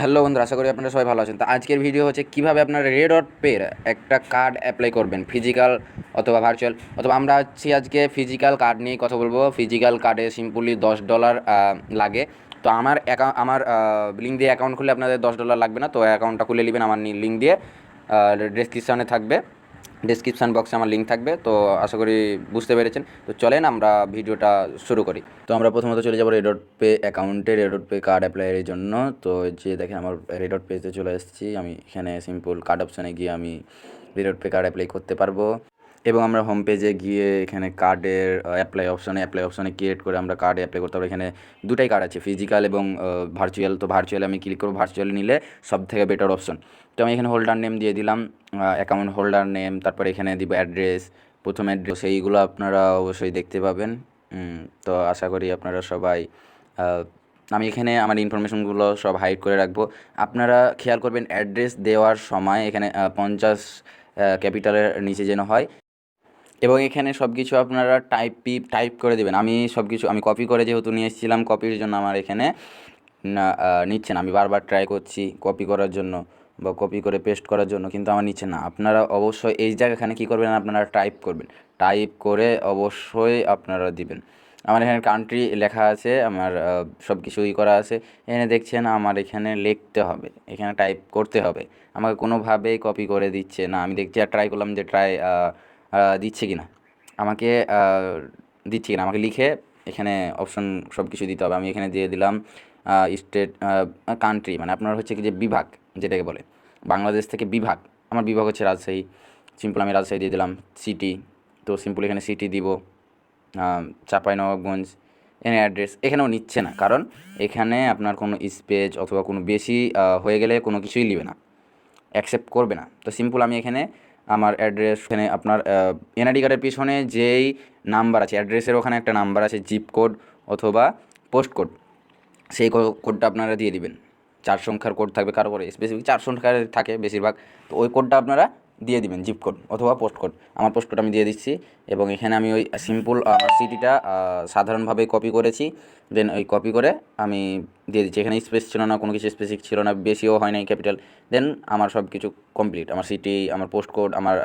Hello বন্ধুরা, আশা করি আপনারা সবাই ভালো আছেন। তো আজকের ভিডিও হচ্ছে কীভাবে আপনারা রেড ডট পের একটা কার্ড অ্যাপ্লাই করবেন ফিজিক্যাল অথবা ভার্চুয়াল অথবা আমরা হচ্ছি আজকে ফিজিক্যাল কার্ড নিয়ে কথা বলব। ফিজিক্যাল কার্ডে সিম্পলি দশ ডলার লাগে। তো আমার অ্যাকাউন্ট আমার লিঙ্ক দিয়ে অ্যাকাউন্ট খুলে আপনাদের দশ ডলার লাগবে না। তো অ্যাকাউন্টটা খুলে নেবেন আমার লিঙ্ক দিয়ে। ডেসক্রিপশানে থাকবে। ডিসক্রিপশান বক্সে আমার লিঙ্ক থাকবে, তো আশা করি বুঝতে পেরেছেন। তো চলেন আমরা ভিডিওটা শুরু করি। তো আমরা প্রথমত চলে যাব রেডট পে অ্যাকাউন্টে রেডট পে কার্ড অ্যাপ্লাইয়ের জন্য। তো যে দেখেন আমার রেডট পেতে চলে এসেছি, আমি এখানে সিম্পল কার্ড অপশানে গিয়ে আমি রেডট পে কার্ড অ্যাপ্লাই করতে পারব। এবং আমরা হোম পেজে গিয়ে এখানে কার্ডের অ্যাপ্লাই অপশানে অ্যাপ্লাই অপশানে ক্রিয়েট করে আমরা কার্ড অ্যাপ্লাই করতে পারব। এখানে দুটাই কার্ড আছে ফিজিক্যাল এবং ভার্চুয়াল তো ভার্চুয়াল আমি ক্লিক করব ভার্চুয়াল নিলে সব থেকে বেটার অপশন তো আমি এখানে হোল্ডার নেম দিয়ে দিলাম অ্যাকাউন্ট হোল্ডার নেম তারপরে এখানে দিব অ্যাড্রেস প্রথম অ্যাড্রেস সেইগুলো আপনারা অবশ্যই দেখতে পাবেন। তো আশা করি আপনারা সবাই আমি এখানে আমার ইনফরমেশনগুলো সব হাইড করে রাখব। আপনারা খেয়াল করবেন অ্যাড্রেস দেওয়ার সময় এখানে পঞ্চাশ ক্যাপিটালের নিচে যেন হয় এবং এখানে সব কিছু আপনারা টাইপ পিপ টাইপ করে দেবেন। আমি সব কিছু আমি কপি করে যেহেতু নিয়ে এসেছিলাম কপির জন্য আমার এখানে নিচ্ছে না আমি বারবার ট্রাই করছি কপি করার জন্য বা কপি করে পেস্ট করার জন্য, কিন্তু আমার নিচ্ছে না। আপনারা অবশ্যই এই জায়গাখানে কী করবেন, আপনারা টাইপ করবেন। টাইপ করে অবশ্যই আপনারা দিবেন। আমার এখানে কান্ট্রি লেখা আছে, আমার সব কিছুই করা আছে। এখানে দেখছেন আমার এখানে লিখতে হবে। এখানে টাইপ করতে হবে। আমাকে কোনোভাবেই কপি করে দিচ্ছে না। আমি দেখছি আর ট্রাই করলাম যে ট্রাই দিচ্ছে কি না আমাকে দিচ্ছে কি না আমাকে লিখে এখানে অপশন সব কিছু দিতে হবে। আমি এখানে দিয়ে দিলাম স্টেট কান্ট্রি মানে আপনার হচ্ছে কি যে বিভাগ যেটাকে বলে। বাংলাদেশ থেকে বিভাগ। আমার বিভাগ হচ্ছে রাজশাহী। সিম্পল আমি রাজশাহী দিয়ে দিলাম সিটি তো সিম্পল এখানে সিটি দিব চাঁপাইনবাবগঞ্জ, এখানে অ্যাড্রেস এখানেও নিচ্ছে না। কারণ এখানে আপনার কোনো স্পেজ অথবা কোনো বেশি হয়ে গেলে কোনো কিছুই নেবে না। অ্যাকসেপ্ট করবে না। তো সিম্পল আমি এখানে আমার অ্যাড্রেস এখানে আপনার এনআইডি কার্ডের পিছনে যেই নাম্বার আছে অ্যাড্রেসের ওখানে একটা নাম্বার আছে জিপ কোড অথবা পোস্ট কোড সেই কোডটা আপনারা দিয়ে দিবেন। চার সংখ্যার কোড থাকবে কারও করে স্পেসিফিক চার সংখ্যার থাকে বেশিরভাগ। তো ওই কোডটা আপনারা দিয়ে দিবেন জিপ কোড অথবা পোস্ট কোড আমার পোস্ট কোড আমি দিয়ে দিচ্ছি এবং এখানে আমি ওই সিম্পল সিটিটা সাধারণভাবে কপি করেছি। দেন ওই কপি করে আমি দিয়ে দিচ্ছি। এখানে স্পেস ছিল না, কোনো কিছু স্পেসিফিক ছিল না, বেশিও হয় নাই ক্যাপিটাল দেন আমার সব কিছু কমপ্লিট আমার সিটি আমার পোস্ট কোড আমার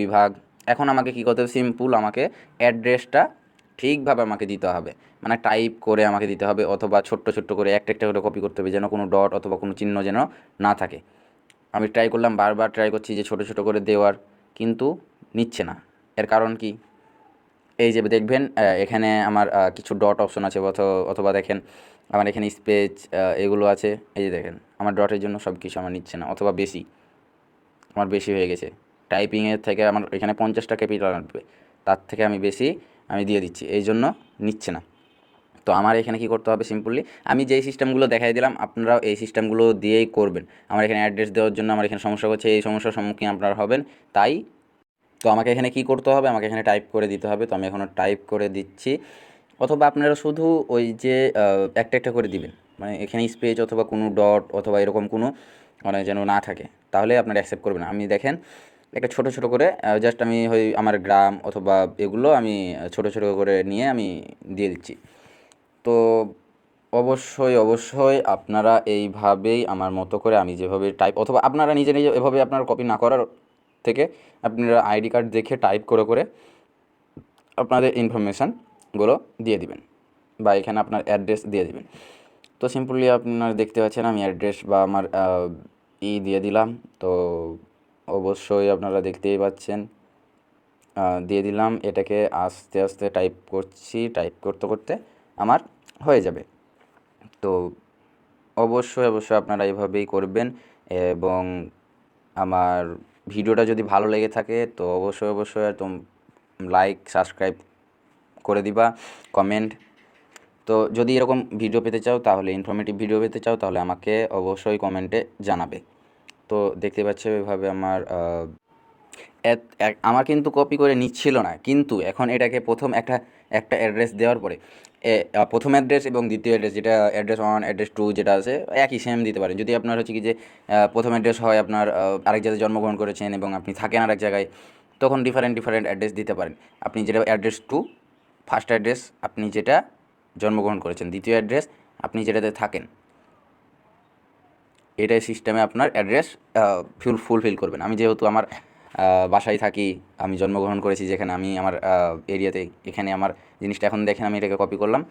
বিভাগ। এখন আমাকে কী করতে হবে? সিম্পল আমাকে অ্যাড্রেসটা ঠিকভাবে আমাকে দিতে হবে। মানে টাইপ করে আমাকে দিতে হবে অথবা ছোট্ট ছোট্ট করে একটা একটা করে কপি করতে হবে যেন কোনো ডট অথবা কোনো চিহ্ন যেন না থাকে। আমি ট্রাই করলাম, বারবার ট্রাই করছি যে ছোটো ছোটো করে দেওয়ার, কিন্তু নিচ্ছে না। এর কারণ কি? এই যে দেখবেন এখানে আমার কিছু ডট অপশন আছে অথবা দেখেন, আমার এখানে স্পেচ এগুলো আছে। এই যে দেখেন, আমার ডটের জন্য সব কিছু আমার নিচ্ছে না, অথবা বেশি। আমার বেশি হয়ে গেছে। টাইপিংয়ের থেকে আমার এখানে পঞ্চাশটা ক্যাপিটাল আসবে তার থেকে আমি বেশি আমি দিয়ে দিচ্ছি, এই জন্য নিচ্ছে না। তো আমার এখানে কী করতে হবে সিম্পলি আমি যেই সিস্টেমগুলো দেখাই দিলাম, আপনারাও এই সিস্টেমগুলো দিয়েই করবেন। আমার এখানে অ্যাড্রেস দেওয়ার জন্য আমার এখানে সমস্যা হচ্ছে, এই সমস্যার সম্মুখীন আপনারা হবেন, তাই তো আমাকে এখানে কী করতে হবে? আমাকে এখানে টাইপ করে দিতে হবে, তো আমি এখনও টাইপ করে দিচ্ছি। অথবা আপনারা শুধু ওই যে একটা একটা করে দিবেন মানে এখানে স্পেজ অথবা কোনো ডট অথবা এরকম কোনো মানে যেন না থাকে, তাহলে আপনারা অ্যাকসেপ্ট করবেন আমি দেখেন, একটা ছোটো ছোটো করে জাস্ট আমি ওই আমার গ্রাম অথবা এগুলো আমি ছোটো ছোটো করে নিয়ে আমি দিয়ে দিচ্ছি। তো অবশ্যই অবশ্যই আপনারা এইভাবেই আমার মতো করে আমি যেভাবে টাইপ অথবা আপনারা নিজে নিজে এভাবে আপনার কপি না করার থেকে আপনারা আইডি কার্ড দেখে টাইপ করে করে আপনাদের ইনফরমেশানগুলো দিয়ে দিবেন বা এখানে আপনার অ্যাড্রেস দিয়ে দিবেন। তো সিম্পলি আপনারা দেখতে পাচ্ছেন আমি অ্যাড্রেস বা আমার ই দিয়ে দিলাম। তো অবশ্যই আপনারা দেখতেই পাচ্ছেন দিয়ে দিলাম। এটাকে আস্তে আস্তে টাইপ করছি। টাইপ করতে করতে আমার হয়ে যাবে। তো অবশ্যই অবশ্যই আপনারা এইভাবেই করবেন এবং আমার ভিডিওটা যদি ভালো লেগে থাকে তো অবশ্যই অবশ্যই তোম লাইক সাবস্ক্রাইব করে দিবা কমেন্ট তো যদি এরকম ভিডিও পেতে চাও তাহলে ইনফরমেটিভ ভিডিও পেতে চাও তাহলে আমাকে অবশ্যই কমেন্টে জানাবে। তো দেখতে পাচ্ছ এভাবে আমার আমার কিন্তু কপি করে নিচ্ছিল না। কিন্তু এখন এটাকে প্রথম একটা একটা অ্যাড্রেস দেওয়ার পরে প্রথম অ্যাড্রেস এবং দ্বিতীয় অ্যাড্রেস যেটা অ্যাড্রেস ওয়ান অ্যাড্রেস টু যেটা আছে, একই সেম দিতে পারেন। যদি আপনার হচ্ছে কি যে প্রথম অ্যাড্রেস হয় আপনার আরেক জায়গায় জন্মগ্রহণ করেছেন এবং আপনি থাকেন আরেক জায়গায়, তখন ডিফারেন্ট ডিফারেন্ট অ্যাড্রেস দিতে পারেন। আপনি যেটা অ্যাড্রেস টু ফার্স্ট অ্যাড্রেস আপনি যেটা জন্মগ্রহণ করেছেন, দ্বিতীয় অ্যাড্রেস আপনি যেটাতে থাকেন। এটাই সিস্টেমে আপনার অ্যাড্রেস ফুল ফুলফিল করবেন। আমি যেহেতু আমার বাসায় থাকি, আমি জন্মগ্রহণ করেছি যেখানে আমি আমার এরিয়াতে, এখানে আমার জিনিসটা এখন দেখেন আমি এটাকে কপি করলাম।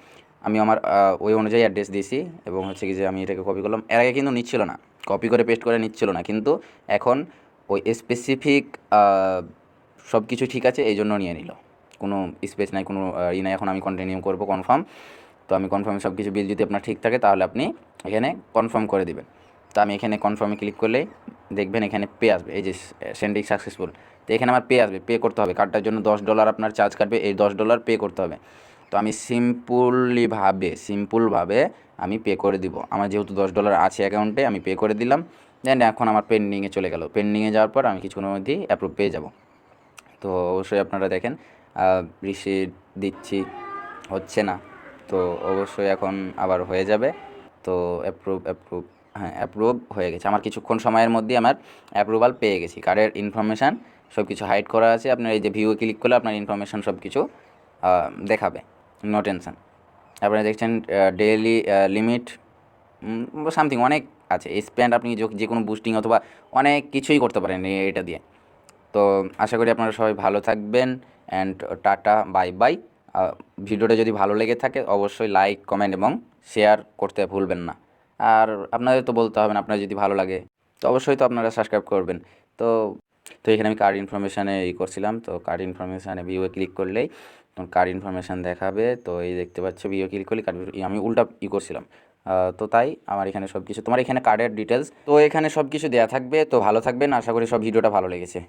আমি আমার ওই অনুযায়ী অ্যাড্রেস দিয়েছি এবং হচ্ছে কি যে আমি এটাকে কপি করলাম। এর আগে কিন্তু নিচ্ছিল না কপি করে পেস্ট করে নিচ্ছিল না, কিন্তু এখন ওই স্পেসিফিক সব কিছু ঠিক আছে, এই জন্য নিয়ে নিল। কোনো স্পেস নাই, কোনো ই নাই, এখন আমি কন্টিনিউ করব কনফার্ম তো আমি কনফার্মে সব কিছু বিল যদি আপনার ঠিক থাকে, তাহলে আপনি এখানে কনফার্ম করে দিবেন। তো আমি এখানে কনফার্মে ক্লিক করলেই দেখবেন এখানে পে আসবে। এই যে সেন্ডিং সাকসেসফুল তো এখানে আমার পে আসবে পে করতে হবে। কার্ডটার জন্য দশ ডলার আপনার চার্জ কাটবে, এই দশ ডলার পে করতে হবে। তো আমি সিম্পলিভাবে সিম্পলভাবে আমি পে করে দিব। আমার যেহেতু দশ ডলার আছে অ্যাকাউন্টে আমি পে করে দিলাম। দেন এখন আমার পেন্ডিংয়ে চলে গেল। পেন্ডিংয়ে যাওয়ার পর আমি কিছুক্ষণের মধ্যেই অ্যাপ্রুভ পেয়ে যাব। তো অবশ্যই আপনারা দেখেন রিসিট দিচ্ছি, হচ্ছে না। তো অবশ্যই এখন আবার হয়ে যাবে। তো অ্যাপ্রুভ অ্যাপ্রুভ হ্যাঁ অ্যাপ্রুভ হয়ে গেছে। আমার কিছুক্ষণ সময়ের মধ্যে আমার অ্যাপ্রুভাল পেয়ে গেছি। কার্ডের ইনফরমেশান সব কিছু হাইড করা আছে। আপনার এই যে ভিউ ক্লিক করলে আপনার ইনফরমেশান সব কিছু দেখাবে। নো টেনশন আপনারা দেখছেন ডেইলি লিমিট সামথিং অনেক আছে। এই স্প্যান্ড আপনি যে- কোনো বুস্টিং অথবা অনেক কিছুই করতে পারেন এটা দিয়ে। তো আশা করি আপনারা সবাই ভালো থাকবেন অ্যান্ড টাটা বাই বাই ভিডিওটা যদি ভালো লেগে থাকে, অবশ্যই লাইক কমেন্ট এবং শেয়ার করতে ভুলবেন না। আর আপনাদের তো বলতে হবে না, আপনার যদি ভালো লাগে, তো অবশ্যই তো আপনারা সাবস্ক্রাইব করবেন। তো তো এখানে আমি কার্ড ইনফরমেশানে ই করছিলাম, তো কার্ড ইনফরমেশানে ভিউয়ে ক্লিক করলেই তখন কার্ড ইনফরমেশান দেখাবে, তো এই দেখতে পাচ্ছ ভিডিও ক্লিক করলে কার্ড আমি উল্টা ই করছিলাম। তো তাই আমার এখানে সব কিছু তোমার এখানে কার্ডের ডিটেলস তো এখানে সব কিছু দেওয়া থাকবে, তো ভালো থাকবেন, আশা করি সব ভিডিওটা ভালো লেগেছে।